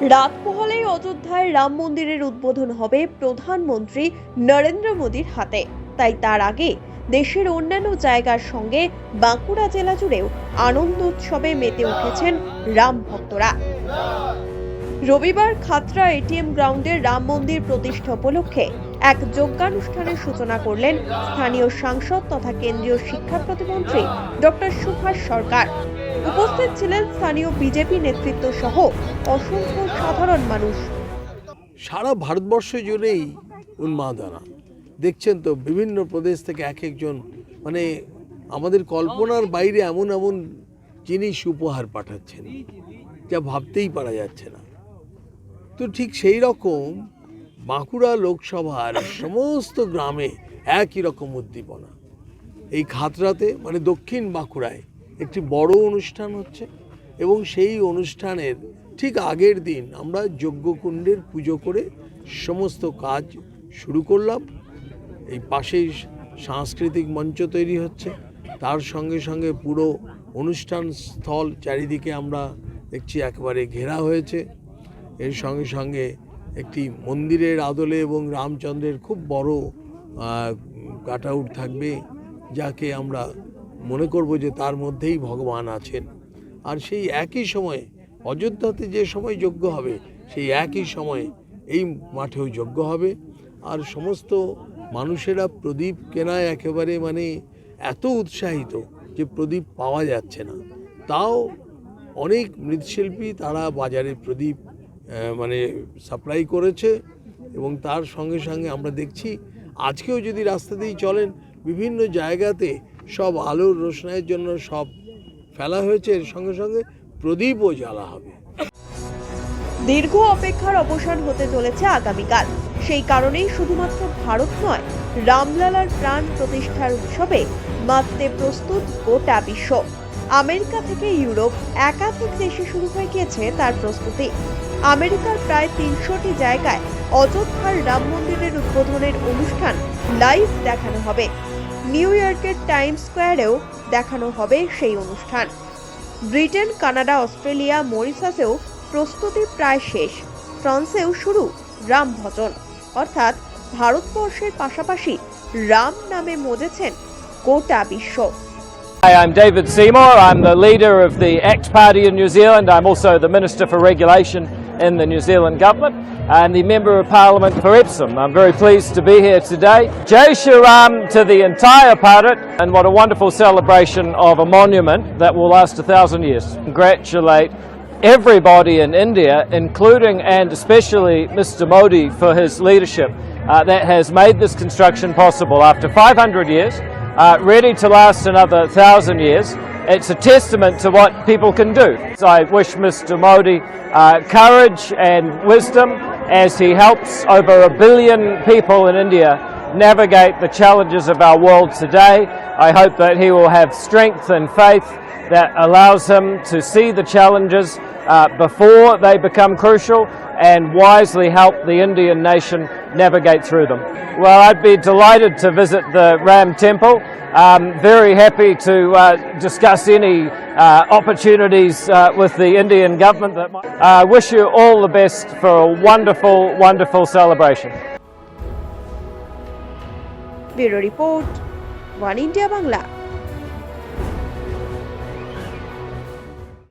রাত অযোধ্যায় রাম মন্দিরের উদ্বোধন হবে প্রধানমন্ত্রী নরেন্দ্র মোদীর হাতে। তাই তার আগে দেশের অন্যান্য জায়গার সঙ্গে বাঁকুড়া জেলা জুড়েও আনন্দ উৎসবে মেতে উঠেছেন রাম ভক্তরা। রবিবার খাতড়া এটিএম গ্রাউন্ডে রাম মন্দির প্রতিষ্ঠা উপলক্ষে এক যজ্ঞানুষ্ঠানের সূচনা করলেন স্থানীয় সাংসদ তথা কেন্দ্রীয় শিক্ষা প্রতিমন্ত্রী ডক্টর সুভাষ সরকার। উপস্থিত ছিলেন স্থানীয় বিজেপি নেতৃত্ব সহ অসংখ্য সাধারণ মানুষ। সারা ভারতবর্ষ জুড়েই উন্মাদনা। দেখছেন তো বিভিন্ন প্রদেশ থেকে এক একজন মানে আমাদের কল্পনার বাইরে এমন এমন জিনিস উপহার পাঠাচ্ছেন, যা ভাবতেই পারা যাচ্ছে না। তো ঠিক সেই রকম বাঁকুড়া লোকসভার সমস্ত গ্রামে একই রকম উদ্দীপনা। এই খাতড়াতে মানে দক্ষিণ বাঁকুড়ায় একটি বড় অনুষ্ঠান হচ্ছে এবং সেই অনুষ্ঠানের ঠিক আগের দিন আমরা যজ্ঞকুণ্ডের পুজো করে সমস্ত কাজ শুরু করলাম। এই পাশেই সাংস্কৃতিক মঞ্চ তৈরি হচ্ছে। তার সঙ্গে সঙ্গে পুরো অনুষ্ঠান স্থল চারিদিকে আমরা দেখছি একেবারে ঘেরা হয়েছে। এর সঙ্গে সঙ্গে একটি মন্দিরের আদলে এবং রামচন্দ্রের খুব বড় কাট আউট থাকবে, যাকে আমরা মনে করব যে তার মধ্যেই ভগবান আছেন। আর সেই একই সময়ে অযোধ্যাতে যে সময় যজ্ঞ হবে, সেই একই সময়ে এই মাঠেও যজ্ঞ হবে। আর সমস্ত মানুষেরা প্রদীপ কেনায় একেবারে মানে এত উৎসাহিত যে প্রদীপ পাওয়া যাচ্ছে না। তাও অনেক মৃৎশিল্পী তারা বাজারে প্রদীপ মানে সাপ্লাই করেছে এবং তার সঙ্গে সঙ্গে আমরা দেখছি আজকেও যদি রাস্তা দিয়ে চলেন, বিভিন্ন জায়গাতে সব আলোর রোশনাইয়ের জন্য সব ফেলা হয়েছে। এর সঙ্গে সঙ্গে প্রদীপও জ্বালা হবে। দীর্ঘ অপেক্ষার অবসান হতে চলেছে আগামীকাল। সেই কারণেই শুধুমাত্র ভারত নয়, রামলালার প্রাণ প্রতিষ্ঠার উৎসবে মাততে প্রস্তুত গোটা বিশ্ব। আমেরিকা থেকে ইউরোপ একাধিক দেশে শুরু হয়ে গিয়েছে তার প্রস্তুতি। আমেরিকার প্রায় তিনশোটি জায়গায় অযোধ্যার রাম মন্দিরের উদ্বোধনের অনুষ্ঠান লাইভ দেখানো হবে। নিউ ইয়র্কের টাইম স্কোয়ারেও দেখানো হবে সেই অনুষ্ঠান। ব্রিটেন, কানাডা, অস্ট্রেলিয়া মরিসাসেও প্রস্তুতি প্রায় শেষ। ফ্রান্সেও শুরু রাম ভজন। অর্থাৎ ভারতবর্ষের পাশাপাশি রাম নামে মজেছেন গোটা বিশ্ব। Hi, I'm David Seymour. I'm the leader of the ACT Party in New Zealand. I'm also the Minister for Regulation in the New Zealand Government and the Member of Parliament for Epsom. I'm very pleased to be here today. Jai Shri Ram to the entire Bharat and what a wonderful celebration of a monument that will last a thousand years. Congratulate everybody in India, including and especially Mr. Modi for his leadership uh, that has made this construction possible after 500 years uh, ready to last another thousand years. It's a testament to what people can do. So I wish Mr. Modi uh, courage and wisdom as he helps over a billion people in India navigate the challenges of our world today. I hope that he will have strength and faith that allows him to see the challenges uh, before they become crucial and wisely help the Indian nation navigate through them. Well, I'd be delighted to visit the Ram Temple. Um, very happy to uh, discuss any uh, opportunities uh, with the Indian government. That might. I wish you all the best for a wonderful, wonderful celebration. Bureau Report, One India Bangla.